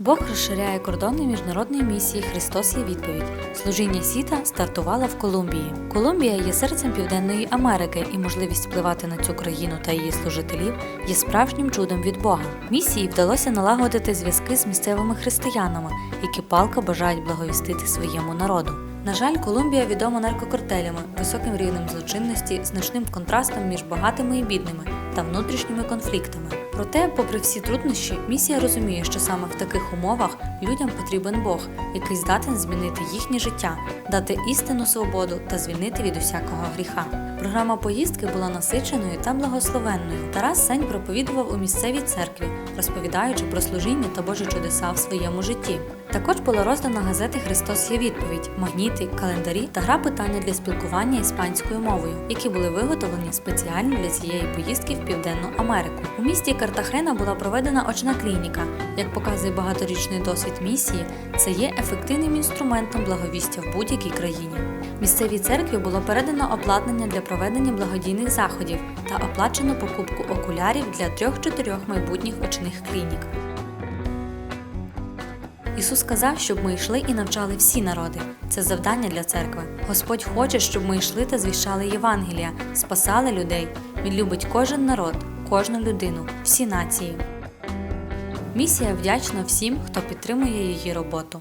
Бог розширяє кордони міжнародної місії Христос є відповідь. Служіння сіта стартувало в Колумбії. Колумбія є серцем Південної Америки, і можливість впливати на цю країну та її служителів є справжнім чудом від Бога. Місії вдалося налагодити зв'язки з місцевими християнами, які палко бажають благовістити своєму народу. На жаль, Колумбія відома наркокартелями, високим рівнем злочинності, значним контрастом між багатими і бідними та внутрішніми конфліктами. Проте, попри всі труднощі, місія розуміє, що саме в таких умовах людям потрібен Бог, який здатен змінити їхнє життя, дати істинну свободу та звільнити від усякого гріха. Програма поїздки була насиченою та благословенною. Тарас Сень проповідував у місцевій церкві, розповідаючи про служіння та Божі чудеса в своєму житті. Також було роздано газети Христос є відповідь, магніти, календарі та гра питання для спілкування іспанською мовою, які були виготовлені спеціально для цієї поїздки в Південну Америку. У місті Картахена була проведена очна клініка. Як показує багаторічний досвід місії, це є ефективним інструментом благовістя в будь-якій країні. Місцевій церкві було передано обладнання для проведення благодійних заходів та оплачено покупку окулярів для трьох-чотирьох майбутніх очних клінік. Ісус сказав, щоб ми йшли і навчали всі народи. Це завдання для церкви. Господь хоче, щоб ми йшли та звіщали Євангелія, спасали людей. Він любить кожен народ, кожну людину, всі нації. Місія вдячна всім, хто підтримує її роботу.